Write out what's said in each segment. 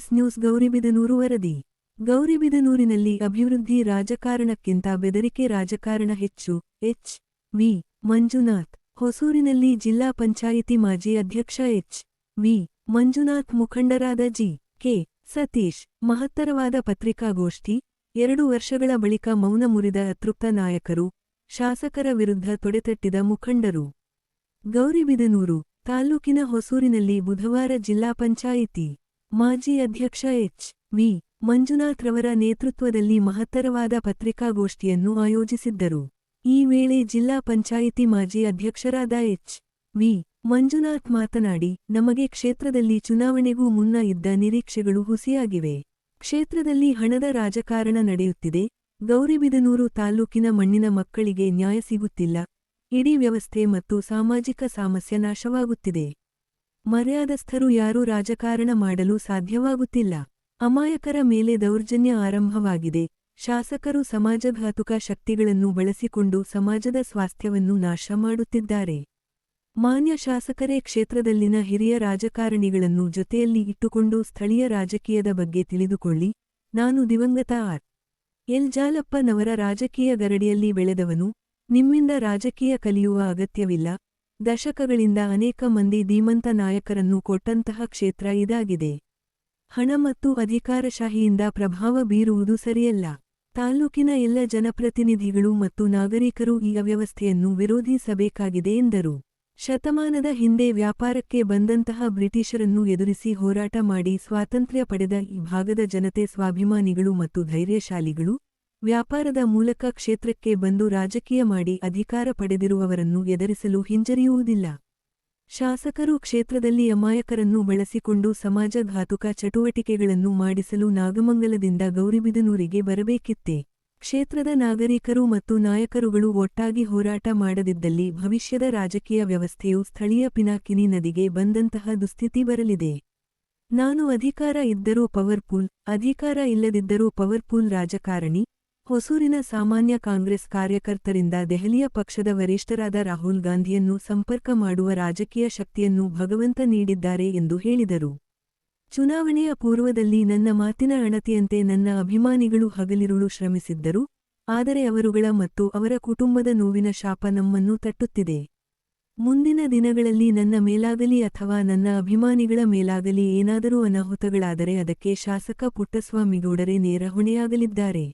S news Gauribidanur ವರದಿ. ಗೌರಿಬಿದನೂರಿನಲ್ಲಿ ಅಭಿವೃದ್ಧಿ ರಾಜಕಾರಣಕ್ಕಿಂತ ಬೆದರಿಕೆ ರಾಜಕಾರಣ ಹೆಚ್ಚು. ಎಚ್. ವಿ. ಮಂಜುನಾಥ್. ಹೊಸೂರಿನಲ್ಲಿ ಜಿಲ್ಲಾ ಪಂಚಾಯಿತಿ ಮಾಜಿ ಅಧ್ಯಕ್ಷ ಎಚ್. ವಿ. ಮಂಜುನಾಥ್ ಮುಖಂಡರಾದ ಜಿ. ಕೆ. ಸತೀಶ್. ಮಹತ್ತರವಾದ ಪತ್ರಿಕಾಗೋಷ್ಠಿ. ಎರಡು ವರ್ಷಗಳ ಬಳಿಕ ಮೌನ ಮುರಿದ ಅತೃಪ್ತ ನಾಯಕರು, ಶಾಸಕರ ವಿರುದ್ಧ ತೊಡೆತಟ್ಟಿದ ಮುಖಂಡರು. ಗೌರಿಬಿದನೂರು ತಾಲ್ಲೂಕಿನ ಹೊಸೂರಿನಲ್ಲಿ ಬುಧವಾರ ಜಿಲ್ಲಾ ಪಂಚಾಯಿತಿ ಮಾಜಿ ಅಧ್ಯಕ್ಷ ಎಚ್. ವಿ. ಮಂಜುನಾಥ್ ರವರ ನೇತೃತ್ವದಲ್ಲಿ ಮಹತ್ತರವಾದ ಪತ್ರಿಕಾಗೋಷ್ಠಿಯನ್ನು ಆಯೋಜಿಸಿದ್ದರು. ಈ ವೇಳೆ ಜಿಲ್ಲಾ ಪಂಚಾಯಿತಿ ಮಾಜಿ ಅಧ್ಯಕ್ಷರಾದ ಎಚ್. ವಿ. ಮಂಜುನಾಥ್ ಮಾತನಾಡಿ, ನಮಗೆ ಕ್ಷೇತ್ರದಲ್ಲಿ ಚುನಾವಣೆಗೂ ಮುನ್ನ ಇದ್ದ ನಿರೀಕ್ಷೆಗಳು ಹುಸಿಯಾಗಿವೆ. ಕ್ಷೇತ್ರದಲ್ಲಿ ಹಣದ ರಾಜಕಾರಣ ನಡೆಯುತ್ತಿದೆ. ಗೌರಿಬಿದನೂರು ತಾಲ್ಲೂಕಿನ ಮಣ್ಣಿನ ಮಕ್ಕಳಿಗೆ ನ್ಯಾಯ ಸಿಗುತ್ತಿಲ್ಲ. ಇಡೀ ವ್ಯವಸ್ಥೆ ಮತ್ತು ಸಾಮಾಜಿಕ ಸಾಮಸ್ಯ ನಾಶವಾಗುತ್ತಿದೆ. ಮರ್ಯಾದಸ್ಥರು ಯಾರೂ ರಾಜಕಾರಣ ಮಾಡಲು ಸಾಧ್ಯವಾಗುತ್ತಿಲ್ಲ. ಅಮಾಯಕರ ಮೇಲೆ ದೌರ್ಜನ್ಯ ಆರಂಭವಾಗಿದೆ. ಶಾಸಕರು ಸಮಾಜಘಾತುಕ ಶಕ್ತಿಗಳನ್ನು ಬಳಸಿಕೊಂಡು ಸಮಾಜದ ಸ್ವಾಸ್ಥ್ಯವನ್ನು ನಾಶ ಮಾಡುತ್ತಿದ್ದಾರೆ. ಮಾನ್ಯ ಶಾಸಕರೇ, ಕ್ಷೇತ್ರದಲ್ಲಿನ ಹಿರಿಯ ರಾಜಕಾರಣಿಗಳನ್ನು ಜೊತೆಯಲ್ಲಿ ಇಟ್ಟುಕೊಂಡು ಸ್ಥಳೀಯ ರಾಜಕೀಯದ ಬಗ್ಗೆ ತಿಳಿದುಕೊಳ್ಳಿ. ನಾನು ದಿವಂಗತ ಆರ್. ಎಲ್. ಜಾಲಪ್ಪನವರ ರಾಜಕೀಯ ಗರಡಿಯಲ್ಲಿ ಬೆಳೆದವನು. ನಿಮ್ಮಿಂದ ರಾಜಕೀಯ ಕಲಿಯುವ ಅಗತ್ಯವಿಲ್ಲ. ದಶಕಗಳಿಂದ ಅನೇಕ ಮಂದಿ ಧೀಮಂತ ನಾಯಕರನ್ನು ಕೊಟ್ಟಂತಹ ಕ್ಷೇತ್ರ ಇದಾಗಿದೆ. ಹಣ ಮತ್ತು ಅಧಿಕಾರಶಾಹಿಯಿಂದ ಪ್ರಭಾವ ಬೀರುವುದು ಸರಿಯಲ್ಲ. ತಾಲ್ಲೂಕಿನ ಎಲ್ಲ ಜನಪ್ರತಿನಿಧಿಗಳು ಮತ್ತು ನಾಗರಿಕರು ಈ ಅವ್ಯವಸ್ಥೆಯನ್ನು ವಿರೋಧಿಸಬೇಕಾಗಿದೆ ಎಂದರು. ಶತಮಾನದ ಹಿಂದೆ ವ್ಯಾಪಾರಕ್ಕೆ ಬಂದಂತಹ ಬ್ರಿಟಿಷರನ್ನು ಎದುರಿಸಿ ಹೋರಾಟ ಮಾಡಿ ಸ್ವಾತಂತ್ರ್ಯ ಪಡೆದ ಈ ಭಾಗದ ಜನತೆ ಸ್ವಾಭಿಮಾನಿಗಳು ಮತ್ತು ಧೈರ್ಯಶಾಲಿಗಳು ವ್ಯಾಪಾರದ ಮೂಲಕ ಕ್ಷೇತ್ರಕ್ಕೆ ಬಂದು ರಾಜಕೀಯ ಮಾಡಿ ಅಧಿಕಾರ ಪಡೆದಿರುವವರನ್ನು ಎದುರಿಸಲು ಹಿಂಜರಿಯುವುದಿಲ್ಲ. ಶಾಸಕರು ಕ್ಷೇತ್ರದಲ್ಲಿ ಅಮಾಯಕರನ್ನು ಬಳಸಿಕೊಂಡು ಸಮಾಜಘಾತುಕ ಚಟುವಟಿಕೆಗಳನ್ನು ಮಾಡಿಸಲು ನಾಗಮಂಗಲದಿಂದ ಗೌರಿಬಿದನೂರಿಗೆ ಬರಬೇಕಿತ್ತೆ. ಕ್ಷೇತ್ರದ ನಾಗರಿಕರು ಮತ್ತು ನಾಯಕರುಗಳು ಒಟ್ಟಾಗಿ ಹೋರಾಟ ಮಾಡದಿದ್ದಲ್ಲಿ ಭವಿಷ್ಯದ ರಾಜಕೀಯ ವ್ಯವಸ್ಥೆಯು ಸ್ಥಳೀಯ ಪಿನಾಕಿನಿ ನದಿಗೆ ಬಂದಂತಹ ದುಸ್ಥಿತಿ ಬರಲಿದೆ. ನಾನು ಅಧಿಕಾರ ಇದ್ದರೂ ಪವರ್ಫುಲ್ ಅಧಿಕಾರ ಇಲ್ಲದಿದ್ದರೂ ಪವರ್ಫುಲ್ ರಾಜಕಾರಣಿ ಹೊಸೂರಿನ ಸಾಮಾನ್ಯ ಕಾಂಗ್ರೆಸ್ ಕಾರ್ಯಕರ್ತರಿಂದ ದೆಹಲಿಯ ಪಕ್ಷದ ವರಿಷ್ಠರಾದ ರಾಹುಲ್ ಗಾಂಧಿಯನ್ನು ಸಂಪರ್ಕ ಮಾಡುವ ರಾಜಕೀಯ ಶಕ್ತಿಯನ್ನು ಭಗವಂತ ನೀಡಿದ್ದಾರೆ ಎಂದು ಹೇಳಿದರು. ಚುನಾವಣೆಯ ಪೂರ್ವದಲ್ಲಿ ನನ್ನ ಮಾತಿನ ಅಣತಿಯಂತೆ ನನ್ನ ಅಭಿಮಾನಿಗಳು ಹಗಲಿರುಳು ಶ್ರಮಿಸಿದ್ದರು, ಆದರೆ ಅವರುಗಳ ಮತ್ತು ಅವರ ಕುಟುಂಬದ ನೋವಿನ ಶಾಪ ನಮ್ಮನ್ನು ತಟ್ಟುತ್ತಿದೆ. ಮುಂದಿನ ದಿನಗಳಲ್ಲಿ ನನ್ನ ಮೇಲಾಗಲಿ ಅಥವಾ ನನ್ನ ಅಭಿಮಾನಿಗಳ ಮೇಲಾಗಲಿ ಏನಾದರೂ ಅನಾಹುತಗಳಾದರೆ ಅದಕ್ಕೆ ಶಾಸಕ ಪುಟ್ಟಸ್ವಾಮಿಗೌಡರೇ ನೇರ ಹೊಣೆಯಾಗಲಿದ್ದಾರೆ.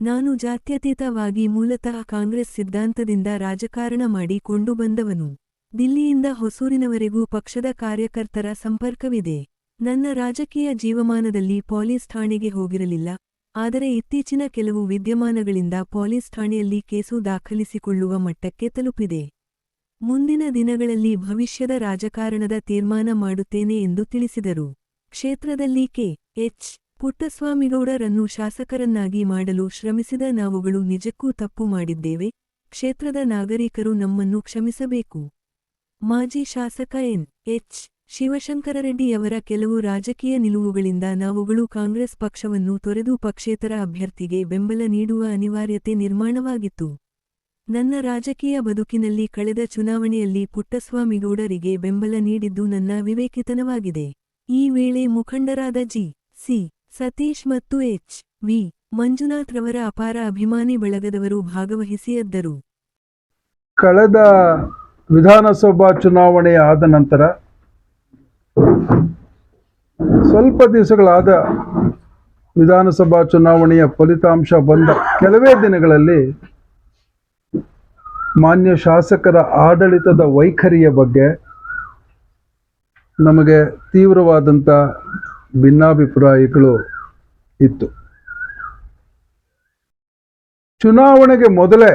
ನಾನು ಜಾತ್ಯತೀತವಾಗಿ ಮೂಲತಃ ಕಾಂಗ್ರೆಸ್ ಸಿದ್ಧಾಂತದಿಂದ ರಾಜಕಾರಣ ಮಾಡಿ ಕೊಂಡು ಬಂದವನು. ದಿಲ್ಲಿಯಿಂದ ಹೊಸೂರಿನವರೆಗೂ ಪಕ್ಷದ ಕಾರ್ಯಕರ್ತರ ಸಂಪರ್ಕವಿದೆ. ನನ್ನ ರಾಜಕೀಯ ಜೀವಮಾನದಲ್ಲಿ ಪೊಲೀಸ್ ಠಾಣೆಗೆ ಹೋಗಿರಲಿಲ್ಲ. ಆದರೆ ಇತ್ತೀಚಿನ ಕೆಲವು ವಿದ್ಯಮಾನಗಳಿಂದ ಪೊಲೀಸ್ ಠಾಣೆಯಲ್ಲಿ ಕೇಸು ದಾಖಲಿಸಿಕೊಳ್ಳುವ ಮಟ್ಟಕ್ಕೆ ತಲುಪಿದೆ. ಮುಂದಿನ ದಿನಗಳಲ್ಲಿ ಭವಿಷ್ಯದ ರಾಜಕಾರಣದ ತೀರ್ಮಾನ ಮಾಡುತ್ತೇನೆ ಎಂದು ತಿಳಿಸಿದರು. ಕ್ಷೇತ್ರದಲ್ಲಿ ಕೆ. ಎಚ್. ಪುಟ್ಟಸ್ವಾಮಿಗೌಡರನ್ನು ಶಾಸಕರನ್ನಾಗಿ ಮಾಡಲು ಶ್ರಮಿಸಿದ ನಾವುಗಳು ನಿಜಕ್ಕೂ ತಪ್ಪು ಮಾಡಿದ್ದೇವೆ. ಕ್ಷೇತ್ರದ ನಾಗರಿಕರು ನಮ್ಮನ್ನು ಕ್ಷಮಿಸಬೇಕು. ಮಾಜಿ ಶಾಸಕ ಎನ್. ಎಚ್. ಶಿವಶಂಕರರೆಡ್ಡಿಯವರ ಕೆಲವು ರಾಜಕೀಯ ನಿಲುವುಗಳಿಂದ ನಾವುಗಳು ಕಾಂಗ್ರೆಸ್ ಪಕ್ಷವನ್ನು ತೊರೆದು ಪಕ್ಷೇತರ ಅಭ್ಯರ್ಥಿಗೆ ಬೆಂಬಲ ನೀಡುವ ಅನಿವಾರ್ಯತೆ ನಿರ್ಮಾಣವಾಗಿತ್ತು. ನನ್ನ ರಾಜಕೀಯ ಬದುಕಿನಲ್ಲಿ ಕಳೆದ ಚುನಾವಣೆಯಲ್ಲಿ ಪುಟ್ಟಸ್ವಾಮಿಗೌಡರಿಗೆ ಬೆಂಬಲ ನೀಡಿದ್ದು ನನ್ನ ವಿವೇಕಿತನವಾಗಿದೆ. ಈ ವೇಳೆ ಮುಖಂಡರಾದ ಜಿ. ಸಿ. ಸತೀಶ್ ಮತ್ತು ಎಚ್. ವಿ. ಮಂಜುನಾಥ್ ರವರ ಅಪಾರ ಅಭಿಮಾನಿ ಬಳಗದವರು ಭಾಗವಹಿಸಿಯದ್ದರು ಕಳೆದ ವಿಧಾನಸಭಾ ಚುನಾವಣೆ ಆದ ನಂತರ ಸ್ವಲ್ಪ ದಿವಸಗಳಾದ ವಿಧಾನಸಭಾ ಚುನಾವಣೆಯ ಫಲಿತಾಂಶ ಬಂದ ಕೆಲವೇ ದಿನಗಳಲ್ಲಿ ಮಾನ್ಯ ಶಾಸಕರ ಆಡಳಿತದ ವೈಖರಿಯ ಬಗ್ಗೆ ನಮಗೆ ತೀವ್ರವಾದಂಥ ಭಿನ್ನಾಭಿಪ್ರಾಯಗಳು ಇತ್ತು. ಚುನಾವಣೆಗೆ ಮೊದಲೇ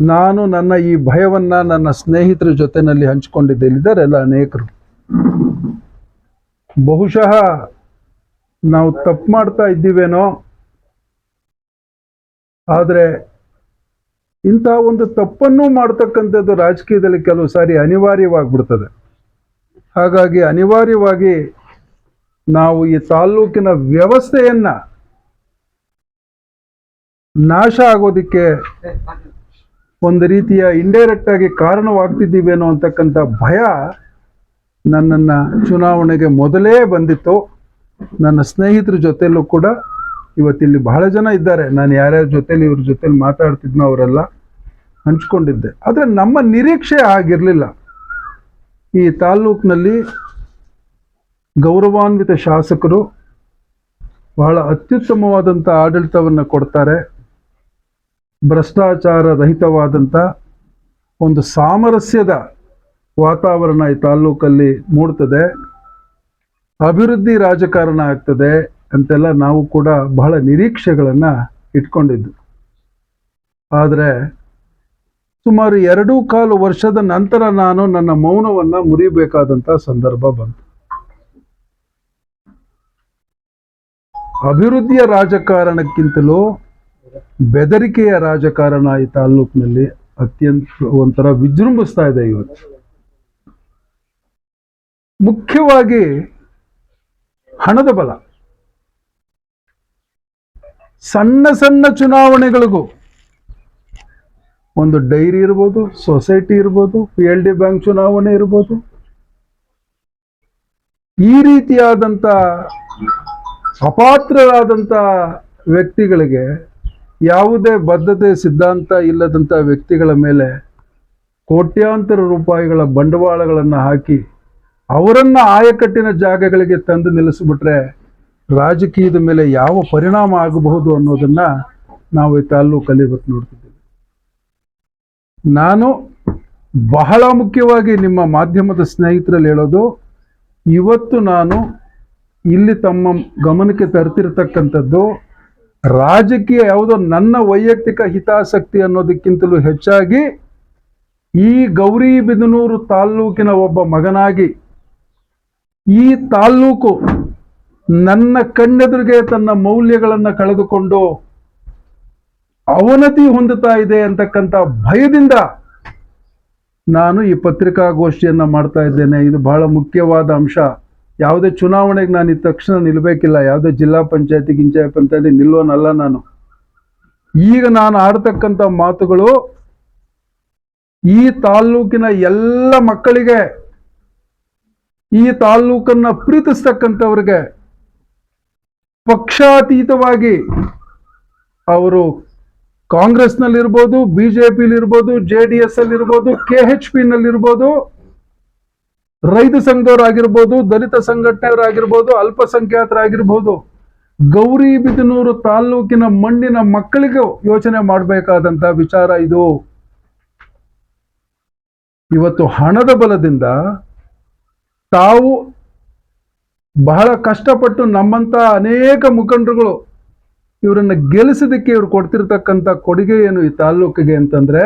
ನಾನು ನನ್ನ ಈ ಭಯವನ್ನ ನನ್ನ ಸ್ನೇಹಿತರ ಜೊತೆನಲ್ಲಿ ಹಂಚಿಕೊಂಡಿದ್ದೇಲಿದ್ದಾರೆಲ್ಲ ಅನೇಕರು. ಬಹುಶಃ ನಾವು ತಪ್ಪು ಮಾಡ್ತಾ ಇದ್ದೀವೇನೋ? ಆದರೆ ಇಂಥ ಒಂದು ತಪ್ಪನ್ನು ಮಾಡ್ತಕ್ಕಂಥದ್ದು ರಾಜಕೀಯದಲ್ಲಿ ಕೆಲವು ಸಾರಿ ಅನಿವಾರ್ಯವಾಗಿಬಿಡ್ತದೆ. ಹಾಗಾಗಿ ಅನಿವಾರ್ಯವಾಗಿ ನಾವು ಈ ತಾಲ್ಲೂಕಿನ ವ್ಯವಸ್ಥೆಯನ್ನ ನಾಶ ಆಗೋದಕ್ಕೆ ಒಂದು ರೀತಿಯ ಇಂಡೈರೆಕ್ಟ್ ಆಗಿ ಕಾರಣವಾಗ್ತಿದ್ದೀವೇನೋ ಅಂತಕ್ಕಂಥ ಭಯ ನನ್ನನ್ನು ಚುನಾವಣೆಗೆ ಮೊದಲೇ ಬಂದಿತ್ತು. ನನ್ನ ಸ್ನೇಹಿತರ ಜೊತೆಯಲ್ಲೂ ಕೂಡ ಇವತ್ತಿಲ್ಲಿ ಬಹಳ ಜನ ಇದ್ದಾರೆ. ನಾನು ಯಾರ್ಯಾರ ಜೊತೆಲಿ ಇವ್ರ ಜೊತೆಲಿ ಮಾತಾಡ್ತಿದ್ನೋ ಅವರೆಲ್ಲ ಹಂಚ್ಕೊಂಡಿದ್ದೆ. ಆದರೆ ನಮ್ಮ ನಿರೀಕ್ಷೆ ಆಗಿರಲಿಲ್ಲ. ಈ ತಾಲ್ಲೂಕಿನಲ್ಲಿ ಗೌರವಾನ್ವಿತ ಶಾಸಕರು ಬಹಳ ಅತ್ಯುತ್ತಮವಾದಂಥ ಆಡಳಿತವನ್ನು ಕೊಡ್ತಾರೆ. ಭ್ರಷ್ಟಾಚಾರ ರಹಿತವಾದಂಥ ಒಂದು ಸಾಮರಸ್ಯದ ವಾತಾವರಣ ಈ ತಾಲ್ಲೂಕಲ್ಲಿ ಮೂಡ್ತದೆ. ಅಭಿವೃದ್ಧಿ ರಾಜಕಾರಣ ಆಗ್ತದೆ ಅಂತೆಲ್ಲ ನಾವು ಕೂಡ ಬಹಳ ನಿರೀಕ್ಷೆಗಳನ್ನು ಇಟ್ಕೊಂಡಿದ್ದು. ಆದರೆ ಸುಮಾರು ಎರಡೂ ಕಾಲು ವರ್ಷದ ನಂತರ ನಾನು ನನ್ನ ಮೌನವನ್ನು ಮುರಿಬೇಕಾದಂಥ ಸಂದರ್ಭ ಬಂತು. ಅಭಿವೃದ್ಧಿಯ ರಾಜಕಾರಣಕ್ಕಿಂತಲೂ ಬೆದರಿಕೆಯ ರಾಜಕಾರಣ ಈ ತಾಲೂಕಿನಲ್ಲಿ ಅತ್ಯಂತ ಒಂಥರ ವಿಜೃಂಭಿಸ್ತಾ ಇದೆ ಇವತ್ತು. ಮುಖ್ಯವಾಗಿ ಹಣದ ಬಲ. ಸಣ್ಣ ಸಣ್ಣ ಚುನಾವಣೆಗಳಿಗೂ ಒಂದು ಡೈರಿ ಇರ್ಬೋದು, ಸೊಸೈಟಿ ಇರ್ಬೋದು, ಪಿ ಎಲ್ ಡಿ ಬ್ಯಾಂಕ್ ಚುನಾವಣೆ ಇರ್ಬೋದು. ಈ ರೀತಿಯಾದಂಥ ಅಪಾತ್ರರಾದಂಥ ವ್ಯಕ್ತಿಗಳಿಗೆ ಯಾವುದೇ ಬದ್ಧತೆ, ಸಿದ್ಧಾಂತ ಇಲ್ಲದಂಥ ವ್ಯಕ್ತಿಗಳ ಮೇಲೆ ಕೋಟ್ಯಾಂತರ ರೂಪಾಯಿಗಳ ಬಂಡವಾಳಗಳನ್ನು ಹಾಕಿ ಅವರನ್ನು ಆಯಕಟ್ಟಿನ ಜಾಗಗಳಿಗೆ ತಂದು ನಿಲ್ಲಿಸಿಬಿಟ್ರೆ ರಾಜಕೀಯದ ಮೇಲೆ ಯಾವ ಪರಿಣಾಮ ಆಗಬಹುದು ಅನ್ನೋದನ್ನು ನಾವು ಈ ತಾಲ್ಲೂಕಲ್ಲಿ ಇವತ್ತು ನೋಡ್ತಿದ್ದೀವಿ. ನಾನು ಬಹಳ ಮುಖ್ಯವಾಗಿ ನಿಮ್ಮ ಮಾಧ್ಯಮದ ಸ್ನೇಹಿತರಲ್ಲಿ ಹೇಳೋದು, ಇವತ್ತು ನಾನು ಇಲ್ಲಿ ತಮ್ಮ ಗಮನಕ್ಕೆ ತರ್ತಿರ್ತಕ್ಕಂಥದ್ದು ರಾಜಕೀಯ ಯಾವುದೋ ನನ್ನ ವೈಯಕ್ತಿಕ ಹಿತಾಸಕ್ತಿ ಅನ್ನೋದಕ್ಕಿಂತಲೂ ಹೆಚ್ಚಾಗಿ ಈ ಗೌರಿಬಿದನೂರು ತಾಲ್ಲೂಕಿನ ಒಬ್ಬ ಮಗನಾಗಿ ಈ ತಾಲ್ಲೂಕು ನನ್ನ ಕಣ್ಣೆದುರಿಗೆ ತನ್ನ ಮೌಲ್ಯಗಳನ್ನು ಕಳೆದುಕೊಂಡು ಅವನತಿ ಹೊಂದುತ್ತಾ ಇದೆ ಅಂತಕ್ಕಂಥ ಭಯದಿಂದ ನಾನು ಈ ಪತ್ರಿಕಾಗೋಷ್ಠಿಯನ್ನು ಮಾಡ್ತಾ ಇದ್ದೇನೆ. ಇದು ಬಹಳ ಮುಖ್ಯವಾದ ಅಂಶ. ಯಾವುದೇ ಚುನಾವಣೆಗೆ ನಾನು ಈ ತಕ್ಷಣ ನಿಲ್ಲಬೇಕಿಲ್ಲ ಯಾವುದೇ ಜಿಲ್ಲಾ ಪಂಚಾಯತಿ, ಗಿಂಚಾಯತ್ ಪಂಚಾಯತಿ ನಿಲ್ಲೋನಲ್ಲ ನಾನು. ಈಗ ನಾನು ಆಡ್ತಕ್ಕಂಥ ಮಾತುಗಳು ಈ ತಾಲ್ಲೂಕಿನ ಎಲ್ಲ ಮಕ್ಕಳಿಗೆ, ಈ ತಾಲ್ಲೂಕನ್ನ ಪ್ರೀತಿಸ್ತಕ್ಕಂಥವ್ರಿಗೆ ಪಕ್ಷಾತೀತವಾಗಿ ಅವರು ಕಾಂಗ್ರೆಸ್ನಲ್ಲಿರ್ಬೋದು ಬಿ ಜೆ ಪಿಲಿರ್ಬೋದು ಜೆ ಡಿ ಎಸ್ ಅಲ್ಲಿರ್ಬೋದು, ಕೆ ಎಚ್ ಪಿ ನಲ್ಲಿರ್ಬೋದು ರೈತ ಸಂಘದವರಾಗಿರ್ಬೋದು, ದಲಿತ ಸಂಘಟನೆಯವರಾಗಿರ್ಬೋದು, ಅಲ್ಪಸಂಖ್ಯಾತರಾಗಿರ್ಬೋದು ಗೌರಿಬಿದನೂರು ತಾಲ್ಲೂಕಿನ ಮಣ್ಣಿನ ಮಕ್ಕಳಿಗೂ ಯೋಚನೆ ಮಾಡಬೇಕಾದಂತ ವಿಚಾರ ಇದು. ಇವತ್ತು ಹಣದ ಬಲದಿಂದ ತಾವು ಬಹಳ ಕಷ್ಟಪಟ್ಟು ನಮ್ಮಂತ ಅನೇಕ ಮುಖಂಡರುಗಳು ಇವರನ್ನ ಗೆಲ್ಲಿಸೋದಕ್ಕೆ ಇವ್ರು ಕೊಡ್ತಿರ್ತಕ್ಕಂಥ ಕೊಡುಗೆ ಏನು ಈ ತಾಲ್ಲೂಕಿಗೆ ಅಂತಂದ್ರೆ,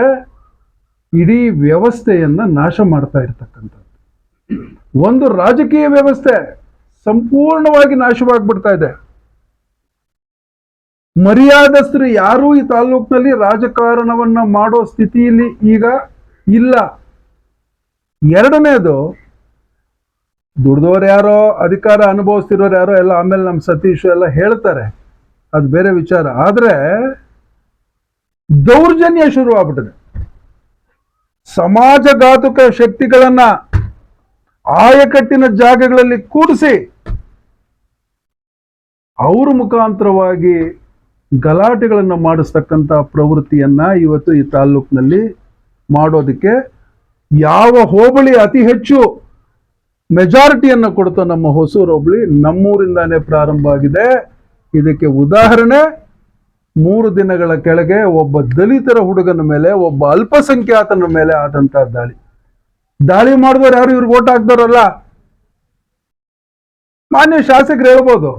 ಇಡೀ ವ್ಯವಸ್ಥೆಯನ್ನ ನಾಶ ಮಾಡ್ತಾ ಇರ್ತಕ್ಕಂಥದ್ದು. ಒಂದು ರಾಜಕೀಯ ವ್ಯವಸ್ಥೆ ಸಂಪೂರ್ಣವಾಗಿ ನಾಶವಾಗ್ಬಿಡ್ತಾ ಇದೆ. ಮರ್ಯಾದಸ್ಥರು ಯಾರೂ ಈ ತಾಲ್ಲೂಕಿನಲ್ಲಿ ರಾಜಕಾರಣವನ್ನ ಮಾಡೋ ಸ್ಥಿತಿಯಲ್ಲಿ ಈಗ ಇಲ್ಲ. ಎರಡನೇದು, ದುಡ್ದವ್ರು ಯಾರೋ, ಅಧಿಕಾರ ಅನುಭವಿಸ್ತಿರೋರು ಯಾರೋ, ಎಲ್ಲ ಆಮೇಲೆ ನಮ್ಮ ಸತೀಶ್ ಎಲ್ಲ ಹೇಳ್ತಾರೆ. ಅದು ಬೇರೆ ವಿಚಾರ. ಆದ್ರೆ, ದೌರ್ಜನ್ಯ ಶುರು ಆಗ್ಬಿಟ್ಟಿದೆ ಸಮಾಜಘಾತುಕ ಶಕ್ತಿಗಳನ್ನ ಆಯಕಟ್ಟಿನ ಜಾಗಗಳಲ್ಲಿ ಕೂಡಿಸಿ ಅವ್ರ ಮುಖಾಂತರವಾಗಿ ಗಲಾಟೆಗಳನ್ನು ಮಾಡಿಸ್ತಕ್ಕಂಥ ಪ್ರವೃತ್ತಿಯನ್ನು ಇವತ್ತು ಈ ತಾಲ್ಲೂಕಿನಲ್ಲಿ ಮಾಡೋದಕ್ಕೆ ಯಾವ ಹೋಬಳಿ ಅತಿ ಹೆಚ್ಚು ಮೆಜಾರಿಟಿಯನ್ನು ಕೊಡ್ತಾ ನಮ್ಮ ಹೊಸೂರು ಹೋಬಳಿ ನಮ್ಮೂರಿಂದಾನೇ ಪ್ರಾರಂಭ ಆಗಿದೆ. ಇದಕ್ಕೆ ಉದಾಹರಣೆ, ಮೂರು ದಿನಗಳ ಕೆಳಗೆ ಒಬ್ಬ ದಲಿತರ ಹುಡುಗನ ಮೇಲೆ, ಒಬ್ಬ ಅಲ್ಪಸಂಖ್ಯಾತನ ಮೇಲೆ ಆದಂತ ದಾಳಿ. ದಾಳಿ ಮಾಡಿದವ್ರು ಯಾರು? ಇವ್ರಿಗೆ ಓಟ್ ಹಾಕ್ದವ್ರಲ್ಲ. ಮಾನ್ಯ ಶಾಸಕರು ಹೇಳ್ಬೋದು,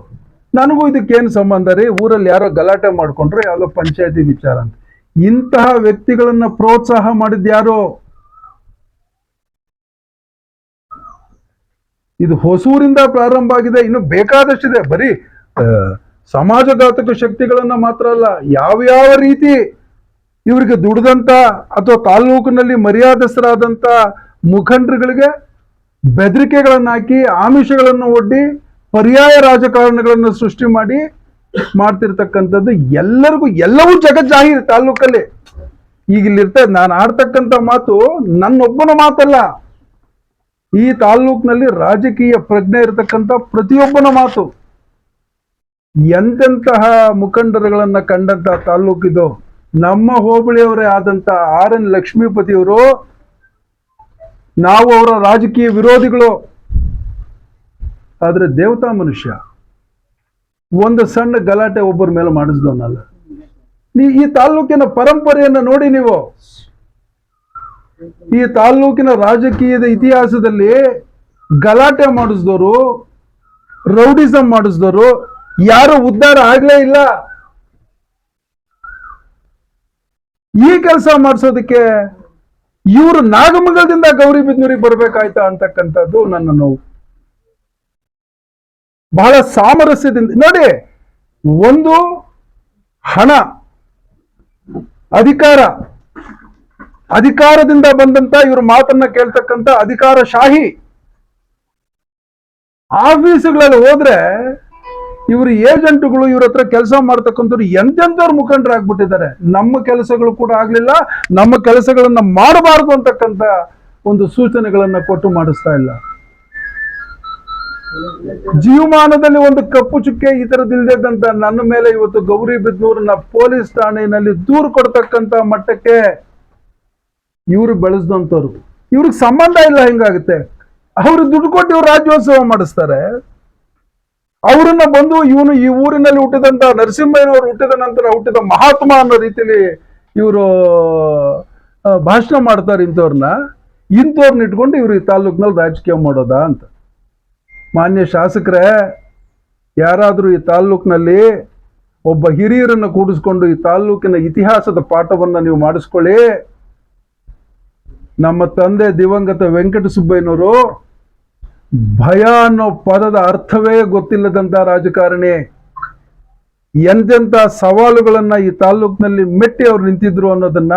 ನನಗೂ ಇದಕ್ಕೇನು ಸಂಬಂಧ ರೀ? ಊರಲ್ಲಿ ಯಾರೋ ಗಲಾಟೆ ಮಾಡ್ಕೊಂಡ್ರೆ ಯಾವುದೋ ಪಂಚಾಯತಿ ವಿಚಾರ ಅಂತ. ಇಂತಹ ವ್ಯಕ್ತಿಗಳನ್ನ ಪ್ರೋತ್ಸಾಹ ಮಾಡಿದ್ ಯಾರು? ಇದು ಹೊಸೂರಿಂದ ಪ್ರಾರಂಭ ಆಗಿದೆ, ಇನ್ನು ಬೇಕಾದಷ್ಟಿದೆ. ಬರೀ ಸಮಾಜಘಾತಕ ಶಕ್ತಿಗಳನ್ನ ಮಾತ್ರ ಅಲ್ಲ ಯಾವ್ಯಾವ ರೀತಿ ಇವರಿಗೆ ದುಡಿದಂತ ಅಥವಾ ತಾಲ್ಲೂಕಿನಲ್ಲಿ ಮರ್ಯಾದಸ್ಥರಾದಂತ ಮುಖಂಡರುಗಳಿಗೆ ಬೆದರಿಕೆಗಳನ್ನು ಹಾಕಿ ಆಮಿಷಗಳನ್ನು ಒಡ್ಡಿ ಪರ್ಯಾಯ ರಾಜಕಾರಣಗಳನ್ನು ಸೃಷ್ಟಿ ಮಾಡಿ ಮಾಡ್ತಿರ್ತಕ್ಕಂಥದ್ದು ಎಲ್ಲರಿಗೂ ಎಲ್ಲವೂ ಜಗಜ್ಜಾಹೀರ್ ತಾಲ್ಲೂಕಲ್ಲಿ. ಈಗ ಇಲ್ಲಿರ್ತ, ನಾನು ಆಡ್ತಕ್ಕಂಥ ಮಾತು ನನ್ನೊಬ್ಬನ ಮಾತಲ್ಲ. ಈ ತಾಲ್ಲೂಕಿನಲ್ಲಿ ರಾಜಕೀಯ ಪ್ರಜ್ಞೆ ಇರತಕ್ಕಂಥ ಪ್ರತಿಯೊಬ್ಬನ ಮಾತು. ಎಂತೆಂತಹ ಮುಖಂಡರುಗಳನ್ನ ಕಂಡಂತ ತಾಲ್ಲೂಕಿದು? ನಮ್ಮ ಹೋಬಳಿಯವರೇ ಆದಂತ ಆರ್ ಎನ್ ಲಕ್ಷ್ಮೀಪತಿಯವರು ನಾವು ಅವರ ರಾಜಕೀಯ ವಿರೋಧಿಗಳು. ಆದ್ರೆ ದೇವತಾ ಮನುಷ್ಯ ಒಂದು ಸಣ್ಣ ಗಲಾಟೆ ಒಬ್ಬರ ಮೇಲೆ ಮಾಡಿಸ್ದವನಲ್ಲ. ನೀ ಈ ತಾಲ್ಲೂಕಿನ ಪರಂಪರೆಯನ್ನು ನೋಡಿ ನೀವು. ಈ ತಾಲ್ಲೂಕಿನ ರಾಜಕೀಯದ ಇತಿಹಾಸದಲ್ಲಿ ಗಲಾಟೆ ಮಾಡಿಸಿದವರು, ರೌಡಿಸಂ ಮಾಡಿಸಿದವರು, ಯಾರು ಉದ್ಧಾರ ಆಗ್ಲೇ ಇಲ್ಲ. ಈ ಕೆಲಸ ಮಾಡಿಸೋದಕ್ಕೆ ಇವರು ನಾಗಮಂಗಲದಿಂದ ಗೌರಿಬಿದ್ನೂರಿಗೆ ಬರ್ಬೇಕಾಯ್ತಾ ಅಂತಕ್ಕಂಥದ್ದು ನನ್ನ ನೋವು. ಬಹಳ ಸಾಮರಸ್ಯದಿಂದ, ನೋಡಿ, ಒಂದು ಹಣ, ಅಧಿಕಾರ, ಅಧಿಕಾರದಿಂದ ಬಂದಂತ ಇವ್ರ ಮಾತನ್ನ ಕೇಳ್ತಕ್ಕಂಥ ಅಧಿಕಾರ ಶಾಹಿ ಆಫೀಸ್ಗಳಲ್ಲಿ ಹೋದ್ರೆ ಇವ್ರ ಏಜೆಂಟ್ಗಳು ಇವ್ರ ಹತ್ರ ಕೆಲಸ ಮಾಡ್ತಕ್ಕಂಥವ್ರು ಎಂತೆಂಥವ್ರು ಮುಖಂಡರಾಗ್ಬಿಟ್ಟಿದ್ದಾರೆ ನಮ್ಮ ಕೆಲಸಗಳು ಕೂಡ ಆಗ್ಲಿಲ್ಲ, ನಮ್ಮ ಕೆಲಸಗಳನ್ನ ಮಾಡಬಾರ್ದು ಅಂತಕ್ಕಂಥ ಒಂದು ಸೂಚನೆಗಳನ್ನ ಕೊಟ್ಟು ಮಾಡಿಸ್ತಾ ಇಲ್ಲ. ಜೀವಮಾನದಲ್ಲಿ ಒಂದು ಕಪ್ಪು ಚುಕ್ಕೆ ಈ ತರದಿಲ್ದಂತ ನನ್ನ ಮೇಲೆ ಇವತ್ತು ಗೌರಿ ಬಿದ್ನೂರನ್ನ ಪೊಲೀಸ್ ಠಾಣೆಯಲ್ಲಿ ದೂರು ಕೊಡ್ತಕ್ಕಂತ ಮಟ್ಟಕ್ಕೆ ಇವರು ಬೆಳೆಸ್ದಂಥವ್ರು. ಇವ್ರಿಗೆ ಸಂಬಂಧ ಇಲ್ಲ, ಹೆಂಗಾಗುತ್ತೆ. ಅವ್ರು ದುಡ್ಡು ಕೊಟ್ಟು ಇವ್ರು ರಾಜ್ಯೋತ್ಸವ ಮಾಡಿಸ್ತಾರೆ. ಅವರನ್ನ ಬಂದು ಇವನು ಈ ಊರಿನಲ್ಲಿ ಹುಟ್ಟಿದಂತ ನರಸಿಂಹಯ್ಯನವರು ಹುಟ್ಟಿದ ನಂತರ ಹುಟ್ಟಿದ ಮಹಾತ್ಮ ಅನ್ನೋ ರೀತಿಲಿ ಇವರು ಭಾಷಣ ಮಾಡ್ತಾರೆ ಇಂಥವ್ರನ್ನ. ಇಂಥವ್ರನ್ನ ಇಟ್ಕೊಂಡು ಇವ್ರು ಈ ತಾಲೂಕಿನಲ್ಲಿ ರಾಜಕೀಯ ಮಾಡೋದಾ ಅಂತ. ಮಾನ್ಯ ಶಾಸಕರೇ, ಯಾರಾದರೂ ಈ ತಾಲ್ಲೂಕಿನಲ್ಲಿ ಒಬ್ಬ ಹಿರಿಯರನ್ನು ಕೂಡಿಸ್ಕೊಂಡು ಈ ತಾಲ್ಲೂಕಿನ ಇತಿಹಾಸದ ಪಾಠವನ್ನ ನೀವು ಮಾಡಿಸ್ಕೊಳ್ಳಿ. ನಮ್ಮ ತಂದೆ ದಿವಂಗತ ವೆಂಕಟ ಸುಬ್ಬಯ್ಯನವರು ಭಯ ಅನ್ನೋ ಪದದ ಅರ್ಥವೇ ಗೊತ್ತಿಲ್ಲದಂತ ರಾಜಕಾರಣಿ. ಎಂತೆಂಥ ಸವಾಲುಗಳನ್ನ ಈ ತಾಲೂಕಿನಲ್ಲಿ ಮೆಟ್ಟಿ ಅವ್ರು ನಿಂತಿದ್ರು ಅನ್ನೋದನ್ನ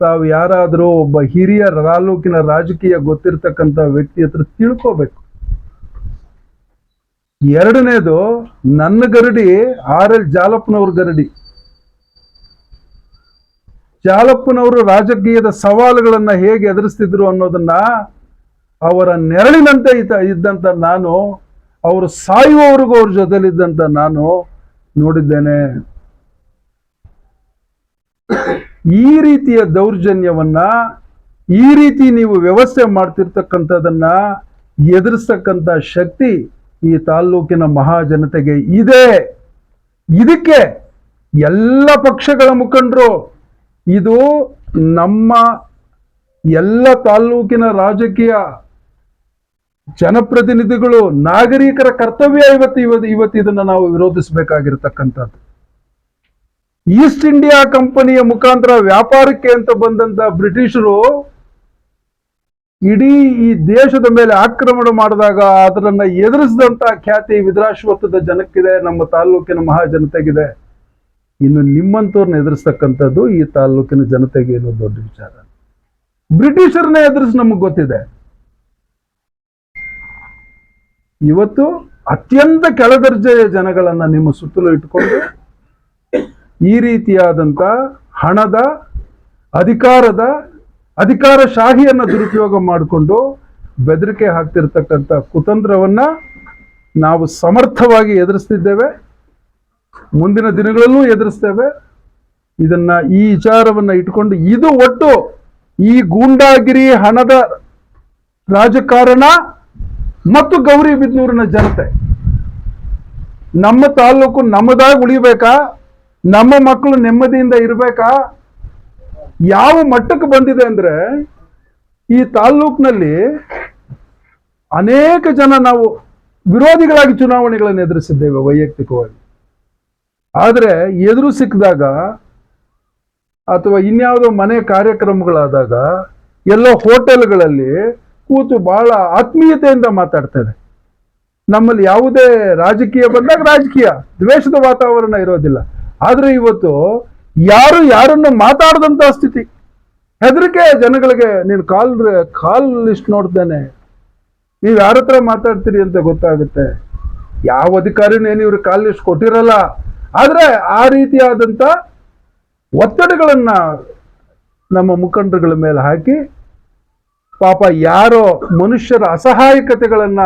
ತಾವು ಯಾರಾದರೂ ಒಬ್ಬ ಹಿರಿಯ ತಾಲೂಕಿನ ರಾಜಕೀಯ ಗೊತ್ತಿರ್ತಕ್ಕಂಥ ವ್ಯಕ್ತಿ ಹತ್ರ ತಿಳ್ಕೋಬೇಕು. ಎರಡನೇದು ನನ್ನ ಗರಡಿ ಆರ್ ಎಲ್ ಜಾಲಪ್ಪನವ್ರ ಗರಡಿ. ಜಾಲಪ್ಪನವರು ರಾಜಕೀಯದ ಸವಾಲುಗಳನ್ನ ಹೇಗೆ ಎದುರಿಸ್ತಿದ್ರು ಅನ್ನೋದನ್ನ ಅವರ ನೆರಳಿನಂತೆ ಇದ್ದ ಇದ್ದಂತ ನಾನು, ಅವರು ಸಾಯುವವರೆಗೂ ಅವ್ರ ಜೊತೆಲಿದ್ದಂತ ನಾನು ನೋಡಿದ್ದೇನೆ. ಈ ರೀತಿಯ ದೌರ್ಜನ್ಯವನ್ನ, ಈ ರೀತಿ ನೀವು ವ್ಯವಸ್ಥೆ ಮಾಡ್ತಿರ್ತಕ್ಕಂಥದನ್ನ ಎದುರಿಸ್ತಕ್ಕಂಥ ಶಕ್ತಿ ಈ ತಾಲ್ಲೂಕಿನ ಮಹಾಜನತೆಗೆ ಇದೆ. ಇದಕ್ಕೆ ಎಲ್ಲ ಪಕ್ಷಗಳ ಮುಖಂಡರು, ಇದು ನಮ್ಮ ಎಲ್ಲ ತಾಲ್ಲೂಕಿನ ರಾಜಕೀಯ ಜನಪ್ರತಿನಿಧಿಗಳು ನಾಗರಿಕರ ಕರ್ತವ್ಯ ಇವತ್ತು ಇವತ್ತು ಇವತ್ತು ಇದನ್ನ ನಾವು ವಿರೋಧಿಸಬೇಕಾಗಿರ್ತಕ್ಕಂಥದ್ದು. ಈಸ್ಟ್ ಇಂಡಿಯಾ ಕಂಪನಿಯ ಮುಖಾಂತರ ವ್ಯಾಪಾರಕ್ಕೆ ಅಂತ ಬಂದಂತ ಬ್ರಿಟಿಷರು ಇಡೀ ಈ ದೇಶದ ಮೇಲೆ ಆಕ್ರಮಣ ಮಾಡಿದಾಗ ಅದರನ್ನ ಎದುರಿಸಿದಂತ ಖ್ಯಾತಿ ವಿದ್ರಾಶ್ವತ್ವದ ಜನಕ್ಕಿದೆ, ನಮ್ಮ ತಾಲ್ಲೂಕಿನ ಮಹಾಜನತೆಗಿದೆ. ಇನ್ನು ನಿಮ್ಮಂತವ್ರನ್ನ ಎದುರಿಸ್ತಕ್ಕಂಥದ್ದು ಈ ತಾಲ್ಲೂಕಿನ ಜನತೆಗೆ ಏನೋ ದೊಡ್ಡ ವಿಚಾರ. ಬ್ರಿಟಿಷರನ್ನ ಎದುರಿಸಿ ನಮಗೆ ಗೊತ್ತಿದೆ. ಇವತ್ತು ಅತ್ಯಂತ ಕೆಳದರ್ಜೆಯ ಜನಗಳನ್ನು ನಿಮ್ಮ ಸುತ್ತಲೂ ಇಟ್ಕೊಂಡು ಈ ರೀತಿಯಾದಂಥ ಹಣದ, ಅಧಿಕಾರದ ಅಧಿಕಾರ ಶಾಹಿಯನ್ನ ದುರುಪಯೋಗ ಮಾಡಿಕೊಂಡು ಬೆದರಿಕೆ ಹಾಕ್ತಿರ್ತಕ್ಕಂಥ ಕುತಂತ್ರವನ್ನು ನಾವು ಸಮರ್ಥವಾಗಿ ಎದುರಿಸ್ತಿದ್ದೇವೆ. ಮುಂದಿನ ದಿನಗಳಲ್ಲೂ ಎದುರಿಸ್ತೇವೆ. ಇದನ್ನ ಈ ವಿಚಾರವನ್ನ ಇಟ್ಕೊಂಡು ಇದು ಒಟ್ಟು ಈ ಗೂಂಡಾಗಿರಿ ಹಣದ ರಾಜಕಾರಣ ಮತ್ತು ಗೌರಿ ಬಿದ್ನೂರಿನ ಜನತೆ. ನಮ್ಮ ತಾಲೂಕು ನಮ್ಮದಾಗಿ ಉಳಿಬೇಕಾ? ನಮ್ಮ ಮಕ್ಕಳು ನೆಮ್ಮದಿಯಿಂದ ಇರಬೇಕಾ? ಯಾವ ಮಟ್ಟಕ್ಕೆ ಬಂದಿದೆ ಅಂದ್ರೆ ಈ ತಾಲ್ಲೂಕಿನಲ್ಲಿ ಅನೇಕ ಜನ ನಾವು ವಿರೋಧಿಗಳಾಗಿ ಚುನಾವಣೆಗಳನ್ನು ಎದುರಿಸಿದ್ದೇವೆ ವೈಯಕ್ತಿಕವಾಗಿ. ಆದರೆ ಎದುರು ಸಿಕ್ಕಿದಾಗ ಅಥವಾ ಇನ್ಯಾವುದೋ ಮನೆ ಕಾರ್ಯಕ್ರಮಗಳಾದಾಗ ಎಲ್ಲೋ ಹೋಟೆಲ್ಗಳಲ್ಲಿ ಕೂತು ಬಹಳ ಆತ್ಮೀಯತೆಯಿಂದ ಮಾತಾಡ್ತಾರೆ. ನಮ್ಮಲ್ಲಿ ಯಾವುದೇ ರಾಜಕೀಯ ಬಂದಾಗ ರಾಜಕೀಯ, ದ್ವೇಷದ ವಾತಾವರಣ ಇರೋದಿಲ್ಲ. ಆದರೆ ಇವತ್ತು ಯಾರು ಯಾರನ್ನು ಮಾತಾಡದಂತ ಸ್ಥಿತಿ. ಹೆದರಿಕೆ ಜನಗಳಿಗೆ, ನೀನು ಕಾಲ್ ಕಾಲ್ ಲಿಸ್ಟ್ ನೋಡ್ತೇನೆ ನೀವು ಯಾರ ಹತ್ರ ಮಾತಾಡ್ತೀರಿ ಅಂತ ಗೊತ್ತಾಗುತ್ತೆ. ಯಾವ ಅಧಿಕಾರಿನೂ ಏನು ಇವ್ರಿಗೆ ಕಾಲ್ ಲಿಸ್ಟ್ ಕೊಟ್ಟಿರಲ್ಲ. ಆದರೆ ಆ ರೀತಿಯಾದಂಥ ಒತ್ತಡಗಳನ್ನು ನಮ್ಮ ಮುಖಂಡರುಗಳ ಮೇಲೆ ಹಾಕಿ ಪಾಪ ಯಾರೋ ಮನುಷ್ಯರ ಅಸಹಾಯಕತೆಗಳನ್ನ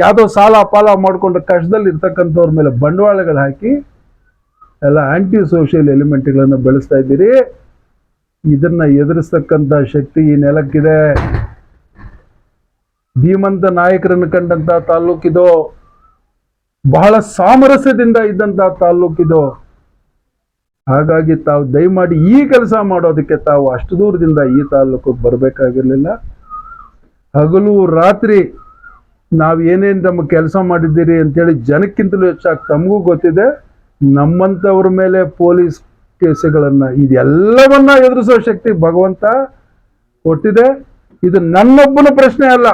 ಯಾವುದೋ ಸಾಲ ಪಾಲ ಮಾಡ್ಕೊಂಡು ಕಷ್ಟದಲ್ಲಿ ಇರ್ತಕ್ಕಂಥವ್ರ ಮೇಲೆ ಬಂಡವಾಳಗಳು ಹಾಕಿ ಎಲ್ಲ ಆಂಟಿ ಸೋಷಿಯಲ್ ಎಲಿಮೆಂಟ್ಗಳನ್ನು ಬೆಳೆಸ್ತಾ ಇದ್ದೀರಿ. ಇದನ್ನ ಎದುರಿಸ್ತಕ್ಕಂಥ ಶಕ್ತಿ ಈ ನೆಲಕ್ಕಿದೆ. ಧೀಮಂತ ನಾಯಕರನ್ನು ಕಂಡಂತ ತಾಲ್ಲೂಕಿದು, ಬಹಳ ಸಾಮರಸ್ಯದಿಂದ ಇದ್ದಂತ ತಾಲ್ಲೂಕಿದು, ಹಾಗಾಗಿ ತಾವು ದಯಮಾಡಿ ಈ ಕೆಲಸ ಮಾಡೋದಕ್ಕೆ ತಾವು ಅಷ್ಟು ದೂರದಿಂದ ಈ ತಾಲ್ಲೂಕಿಗೆ ಬರಬೇಕಾಗಿರಲಿಲ್ಲ. ಹಗಲು ರಾತ್ರಿ ನಾವು ಏನೇನು ನಮ್ಮ ಕೆಲಸ ಮಾಡಿದ್ದೀರಿ ಅಂತೇಳಿ ಜನಕ್ಕಿಂತಲೂ ಹೆಚ್ಚಾಗಿ ತಮಗೂ ಗೊತ್ತಿದೆ. ನಮ್ಮಂಥವ್ರ ಮೇಲೆ ಪೊಲೀಸ್ ಕೇಸುಗಳನ್ನ ಇದೆಲ್ಲವನ್ನ ಎದುರಿಸೋ ಶಕ್ತಿ ಭಗವಂತ ಕೊಟ್ಟಿದೆ. ಇದು ನನ್ನೊಬ್ಬನ ಪ್ರಶ್ನೆ ಅಲ್ಲ.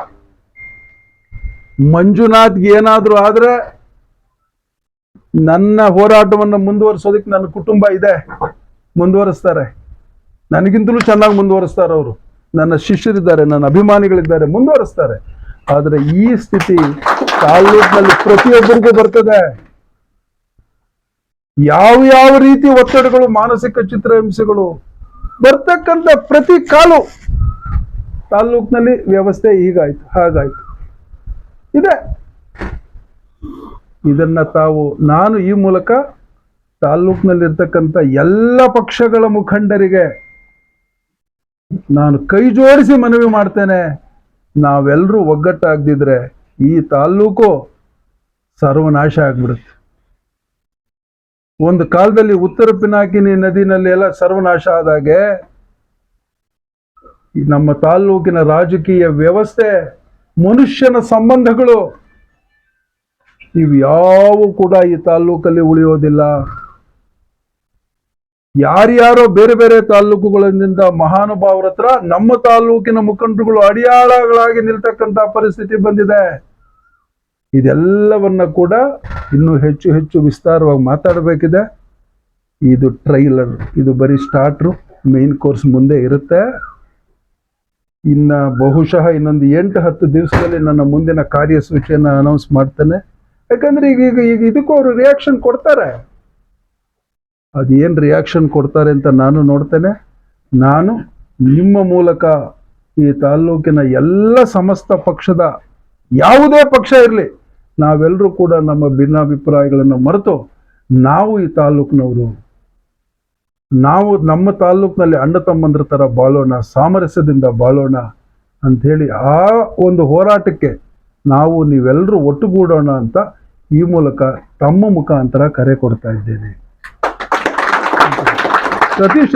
ಮಂಜುನಾಥ್ಗೆ ಏನಾದರೂ ಆದ್ರೆ ನನ್ನ ಹೋರಾಟವನ್ನು ಮುಂದುವರಿಸೋದಕ್ಕೆ ನನ್ನ ಕುಟುಂಬ ಇದೆ. ಮುಂದುವರಿಸ್ತಾರೆ. ನನಗಿಂತಲೂ ಚೆನ್ನಾಗಿ ಮುಂದುವರಿಸ್ತಾರೆ ಅವರು ನನ್ನ ಶಿಷ್ಯರಿದ್ದಾರೆ, ನನ್ನ ಅಭಿಮಾನಿಗಳಿದ್ದಾರೆ, ಮುಂದುವರಿಸ್ತಾರೆ. ಆದರೆ ಈ ಸ್ಥಿತಿ ತಾಲೂಕಿನಲ್ಲಿ ಪ್ರತಿಯೊಬ್ಬರಿಗೂ ಬರ್ತದೆ. ಯಾವ ಯಾವ ರೀತಿ ಒತ್ತಡಗಳು, ಮಾನಸಿಕ ಚಿತ್ರಹಿಂಸೆಗಳು ಬರ್ತಕ್ಕಂಥ ಪ್ರತಿ ಕಾಲು ತಾಲ್ಲೂಕಿನಲ್ಲಿ ವ್ಯವಸ್ಥೆ ಹೀಗಾಯ್ತು ಹಾಗಾಯ್ತು. ಇದೆ. ಇದನ್ನ ತಾವು, ನಾನು ಈ ಮೂಲಕ ತಾಲ್ಲೂಕಿನಲ್ಲಿರ್ತಕ್ಕಂಥ ಎಲ್ಲ ಪಕ್ಷಗಳ ಮುಖಂಡರಿಗೆ ನಾನು ಕೈ ಜೋಡಿಸಿ ಮನವಿ ಮಾಡ್ತೇನೆ. ನಾವೆಲ್ಲರೂ ಒಗ್ಗಟ್ಟಾಗದಿದ್ರೆ ಈ ತಾಲ್ಲೂಕು ಸರ್ವನಾಶ ಆಗ್ಬಿಡುತ್ತೆ. ಒಂದು ಕಾಲದಲ್ಲಿ ಉತ್ತರ ಪಿನಾಕಿನಿ ನದಿನಲ್ಲಿ ಎಲ್ಲ ಸರ್ವನಾಶ ಆದಾಗೆ ನಮ್ಮ ತಾಲ್ಲೂಕಿನ ರಾಜಕೀಯ ವ್ಯವಸ್ಥೆ, ಮನುಷ್ಯನ ಸಂಬಂಧಗಳು ಇವು ಕೂಡ ಈ ತಾಲ್ಲೂಕಲ್ಲಿ ಉಳಿಯೋದಿಲ್ಲ. ಯಾರ್ಯಾರೋ ಬೇರೆ ಬೇರೆ ತಾಲ್ಲೂಕುಗಳಿಂದ ಮಹಾನುಭಾವರ ಹತ್ರ ನಮ್ಮ ತಾಲ್ಲೂಕಿನ ಮುಖಂಡರುಗಳು ಅಡಿಯಾಳಗಳಾಗಿ ನಿಲ್ತಕ್ಕಂಥ ಪರಿಸ್ಥಿತಿ ಬಂದಿದೆ. ಇದೆಲ್ಲವನ್ನ ಕೂಡ ಇನ್ನೂ ಹೆಚ್ಚು ಹೆಚ್ಚು ವಿಸ್ತಾರವಾಗಿ ಮಾತಾಡಬೇಕಿದೆ. ಇದು ಟ್ರೈಲರ್, ಇದು ಬರೀ ಸ್ಟಾರ್ಟ್ರು, ಮೇನ್ ಕೋರ್ಸ್ ಮುಂದೆ ಇರುತ್ತೆ. ಇನ್ನ ಬಹುಶಃ ಇನ್ನೊಂದು ಎಂಟು ಹತ್ತು ದಿವಸದಲ್ಲಿ ನನ್ನ ಮುಂದಿನ ಕಾರ್ಯಸೂಚಿಯನ್ನು ಅನೌನ್ಸ್ ಮಾಡ್ತೇನೆ. ಯಾಕಂದ್ರೆ ಈಗ ಈಗ ಇದಕ್ಕೂ ಅವರು ರಿಯಾಕ್ಷನ್ ಕೊಡ್ತಾರೆ. ಅದೇನು ರಿಯಾಕ್ಷನ್ ಕೊಡ್ತಾರೆ ಅಂತ ನಾನು ನೋಡ್ತೇನೆ. ನಾನು ನಿಮ್ಮ ಮೂಲಕ ಈ ತಾಲ್ಲೂಕಿನ ಎಲ್ಲ ಸಮಸ್ತ ಪಕ್ಷದ ಯಾವುದೇ ಪಕ್ಷ ಇರಲಿ ನಾವೆಲ್ಲರೂ ಕೂಡ ನಮ್ಮ ಭಿನ್ನಾಭಿಪ್ರಾಯಗಳನ್ನು ಮರೆತು ನಾವು ಈ ತಾಲ್ಲೂಕಿನವರು, ನಾವು ನಮ್ಮ ತಾಲ್ಲೂಕಿನಲ್ಲಿ ಅಣ್ಣ ತಮ್ಮಂದ್ರ ಥರ ಬಾಳೋಣ, ಸಾಮರಸ್ಯದಿಂದ ಬಾಳೋಣ ಅಂಥೇಳಿ ಆ ಒಂದು ಹೋರಾಟಕ್ಕೆ ನಾವು ನೀವೆಲ್ಲರೂ ಒಟ್ಟುಗೂಡೋಣ ಅಂತ ಈ ಮೂಲಕ ತಮ್ಮ ಮುಖಾಂತರ ಕರೆ ಕೊಡ್ತಾ ಇದ್ದೇನೆ. ಸತೀಶ್